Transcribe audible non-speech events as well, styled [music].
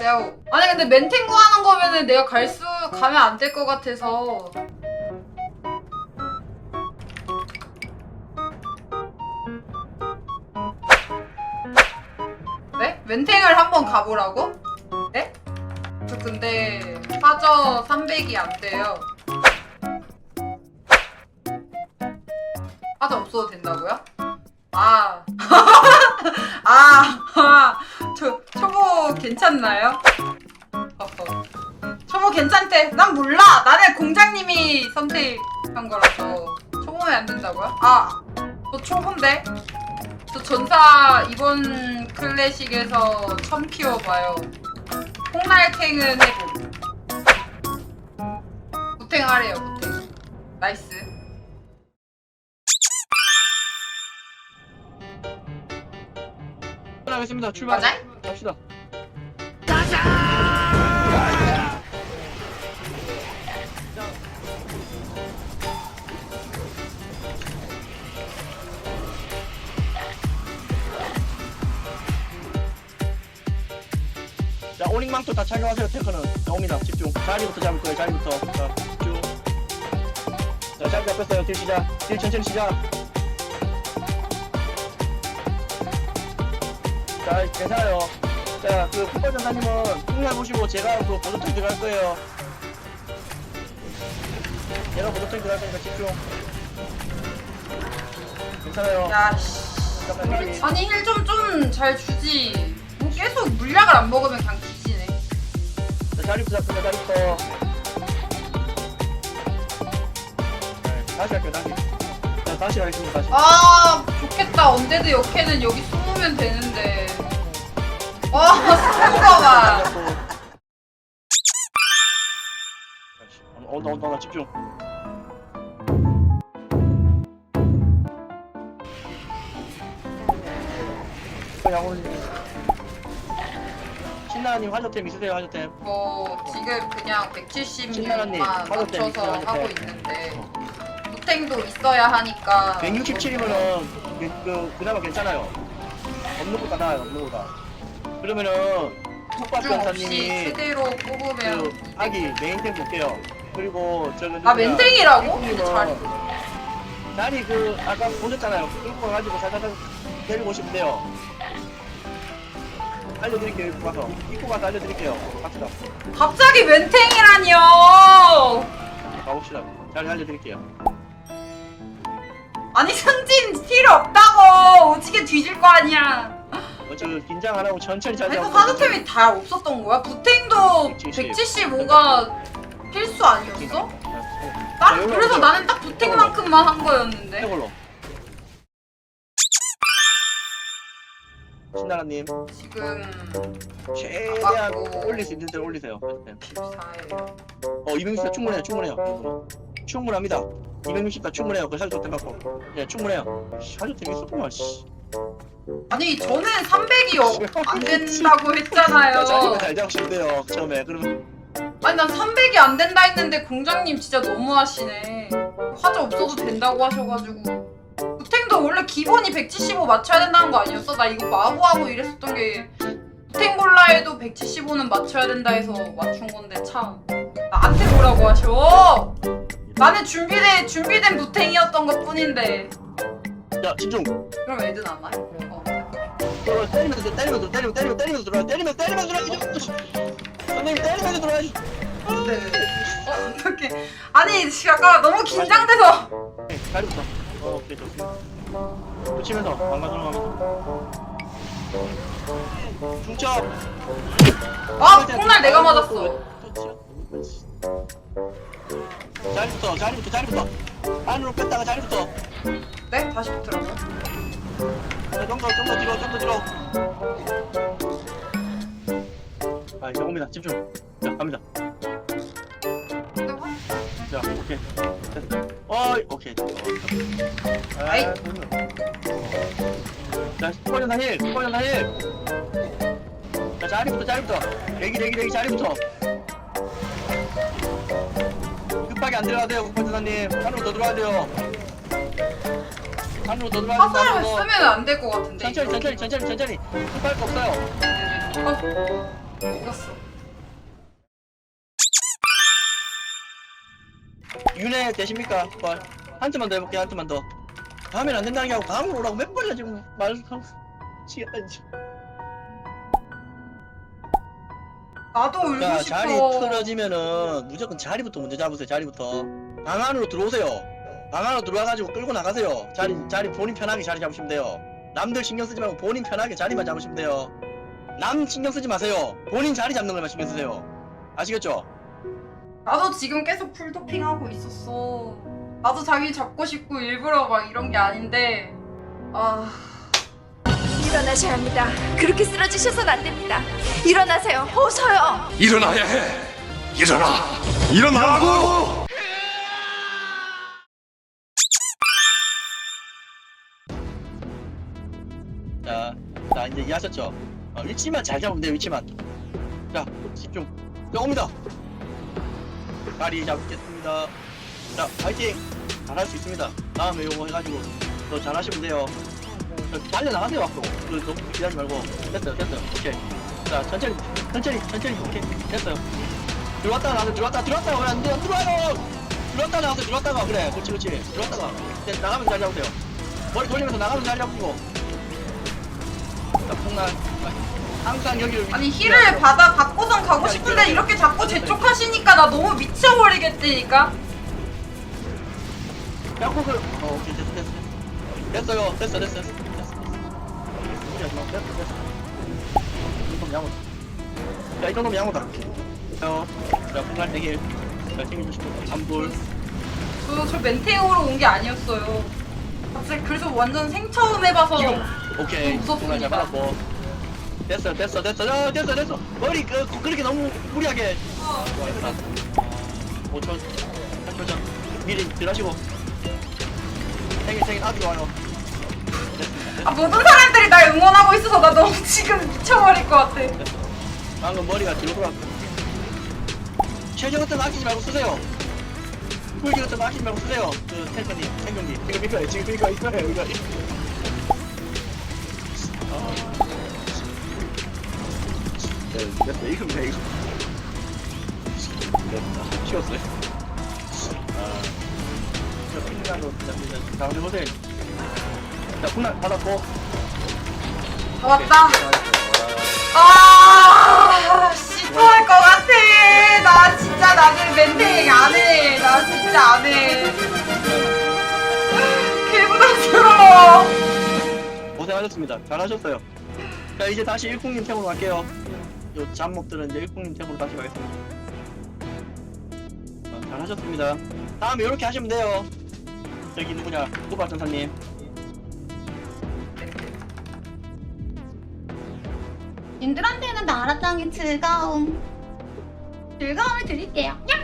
내가 아니 근데 멘탱구 하는 거면은 내가 갈 수 가면 안 될 것 같아서 네? 멘탱을 한번 가보라고? 네? 저 근데 화저 300이 안 돼요. 화저 없어도 된다고요? 아. [laughs] 아, 괜찮나요? 어허. 초보 괜찮대. 난 몰라. 나는 공장님이 선택한 거라서. 초보면 안 된다고요? 아, 저 초보인데? 저 전사 이번 클래식에서 처음 키워봐요. 홍날탱은 해봄. 구탱하래요, 구탱. 나이스. 하겠습니다. 출발. 맞아? 갑시다. 자, 오링망토 다 착용하세요, 탱커는. 자, 옵니다. 집중. 자리부터 잡을 거예요, 자리부터. 자, 집중. 자, 자리 잡혔어요. 딜 시작. 딜 천천히 시작. 자, 괜찮아요. 자, 그 풋볼 전사님은 흉내 보시고 제가 그 보조통 들어갈 거예요. 제가 보조통 들어갈 거니까 집중. 괜찮아요. 야, 씨. 잠깐만, 힐. 아니 힐 좀 좀 잘 주지. 뭐 계속 물약을 안 먹으면 그냥 뒤지네. 자, 자리부터 잡습니다, 자리부터. 네, 다시 할게요, 다시. 자, 다시 가겠습니다, 다시. 아 좋겠다. 언데드 역해는 여기 숨으면 되는데. 와. 다시. 어, 온다, 온다, 온다, 집중. 양올리. 신나님 화저템 있으세요, 화저템? 뭐 지금 그냥 신나라님, 170만 화로 때문에 맞춰서. 하고 있는데 무탱도 있어야 하니까. 167이면은 그, 그 그나마 괜찮아요. 없는 것보다 나아요, 없는 것보다. 그러면은 톡박 좀 없이 변사님이 최대로 뽑으면. 그 아기 메인템 볼게요. 그리고 저기 아 멘탱이라고? 근데 잘. 난이 그 아까 보셨잖아요. 끌고 가가지고 살살 데리고 오시면 돼요. 알려드릴게요. 입고 가서 입고 가서 알려드릴게요. 갑시다. 갑자기 멘탱이라뇨. 가봅시다. 잘 알려드릴게요. 아니 승진 필요 없다고 오지게 뒤질 거 아니야. 어차피 긴장 안 하고 천천히 잘 아니 그 잡고 화두템이 다 없었던 거야? 부탱도 170. 175가 필수 아니었어? 나 여기로 그래서 오세요. 나는 딱 부탱만큼만 한 거였는데. 이걸로. 신나라님 지금 최대한 아깝고. 올릴 수 있는 대로 올리세요. 14예요. 어 260다 충분해요. 충분해요. 충분합니다. 260다 충분해요. 그 사주 템 갖고. 예, 충분해요. 사주 템 있었구만. 씨. 아니 저는 300이 안 된다고 했잖아요. 잘 잡으시면 돼요. 처음에. 그러면 아니 난 300이 안 된다 했는데 공장님 진짜 너무하시네. 화자 없어도 된다고 하셔가지고. 부탱도 원래 기본이 175 맞춰야 된다는 거 아니었어? 나 이거 마구하고 이랬었던 게 부탱골라에도 175는 맞춰야 된다 해서 맞춘 건데 참 나한테 뭐라고 하셔? 나는 준비된 준비된 부탱이었던 것 뿐인데 자, 집중. 그럼 애든 안 와요? 어. 어, 때리면서 돼, 때리면서 때리면 때리면 때리면서 들어와. 때리면 때리면서 들어와야죠. 선생님 때리면서 들어와야지. 네. 어, 어떡해. 아니 잠깐 너무 긴장돼서 네, 자리부터. 어, 오케이, 좋습니다. 붙이면서 하면서. 중첩. 아 콩날 내가 맞았어. 자리부터, 자리부터, 자리부터. 안으로 뺐다가 자리부터. 네? 다시 붙으라고요? 네, 좀더, 좀 더 뒤로, 좀 더 뒤로. 아, 이제 옵니다. 집중. 자, 갑니다. 자, 오케이. 어이, 오케이. 아이. 아, 자, 스포전사 힐, 스포전사 힐. 자, 자리부터, 자리부터. 대기, 대기, 대기, 자리부터. 안 들어가야 돼요, 국방전사님. 안으로 더 들어와야 돼요. 안으로 더 들어와야 화살을 된다고. 쓰면 안 될 것 같은데. 천천히, 천천히, 천천히, 천천히. 급할 거 없어요. 어, 이겼어. 윤회 되십니까? 말. 한 팀만 더 해볼게 한 팀만 더. 다음엔 안 된다는 게 하고 다음으로 오라고 몇 번이나 지금 말하고 치겠다 이제. 나도 울고 자 싶어. 자리 틀어지면은 무조건 자리부터 먼저 잡으세요 자리부터. 방 안으로 들어오세요. 방 안으로 들어와가지고 끌고 나가세요. 자리 자리 본인 편하게 자리 잡으시면 돼요. 남들 신경 쓰지 말고 본인 편하게 자리만 잡으시면 돼요. 남 신경 쓰지 마세요. 본인 자리 잡는 걸만 신경 쓰세요. 아시겠죠? 나도 지금 계속 풀도핑 하고 있었어. 나도 자기 잡고 싶고 일부러 막 이런 게 아닌데 아 일어나셔야 합니다. 그렇게 쓰러지셔선 안 됩니다. 일어나세요. 어서요. 일어나야 해. 일어나. 일어나라고. 자, 자 이제 이해하셨죠? 어, 위치만 잘 잡으면 돼요 위치만 자 집중 자 옵니다 자리 잡겠습니다 자 파이팅 잘할 수 있습니다 다음에 요거 해가지고 더 잘하시면 돼요 자, 달려 나가세요 앞으로. 그, 너무 기다리지 말고. 됐어요 됐어요. 오케이. 자 천천히 천천히 천천히. 오케이. 됐어요. 들어왔다가 나가세요. 들어왔다 들어왔다가 왜안 돼요? 들어와요! 들어왔다가 나가세요. 들어왔다가. 그래 그렇지 그렇지. 들어왔다가. 이제 나가면서 잘 잡으세요. 머리 돌리면서 나가면서 잘 잡으시고 자, 폭날. 항상 여기를 아니 힐을 받아 받고선 가고 싶은데 이렇게 자꾸 재촉하시니까 나 너무 미쳐버리겠다니까. 야구 그 어, 오케이 됐어 됐어. 됐어요. 됐어 됐어 됐어 됐어 무리하지 마 됐어 됐어 이 정도면 양호 야이 정도면 양호다 자, 자 폭날 대길 잘 챙겨주시고 잠불 저, 저 멘테오로 온 게 아니었어요. 갑자기 그래서 완전 생처음 해봐서 지금 오케이 좀 무섭습니다. 폭날 잘 됐어 됐어 됐어 어, 됐어 됐어 머리 그, 그렇게 너무 무리하게 어, 5초 8초 전 미리 들어가시고 생일 생일 아주 좋아 아, 모든 사람들이 날 응원하고 있어서 나 너무 [laughs] 지금 미쳐버릴 것 같아. 방금 머리가 뒤로 최저 같은 거 아끼지 말고 쓰세요. 꿀기 같은 거 아끼지 말고 쓰세요. 그 탱커님 생존기 지금 이거예요 지금 이거 이거예요 이거. 아. 네, 됐어 이거입니다 이거 됐다. 쉬웠어요. 아저 진짜 자 우리 보세요 자 군날 받았고 아, 왔다. 아, 시도할 것 같아. 나 진짜 나는 멘탱 안 해. 나 진짜 안 해. 개부담스러워. 고생하셨습니다. 잘하셨어요. 자 이제 다시 일국님 템으로 갈게요. 요 잡목들은 이제 일국님 템으로 다시 가겠습니다. 어, 잘하셨습니다. 다음에 이렇게 하시면 돼요. 저기 누구냐? 노발전사님. 님들한테는 나라장의 즐거움. 즐거움을 드릴게요. 냠냠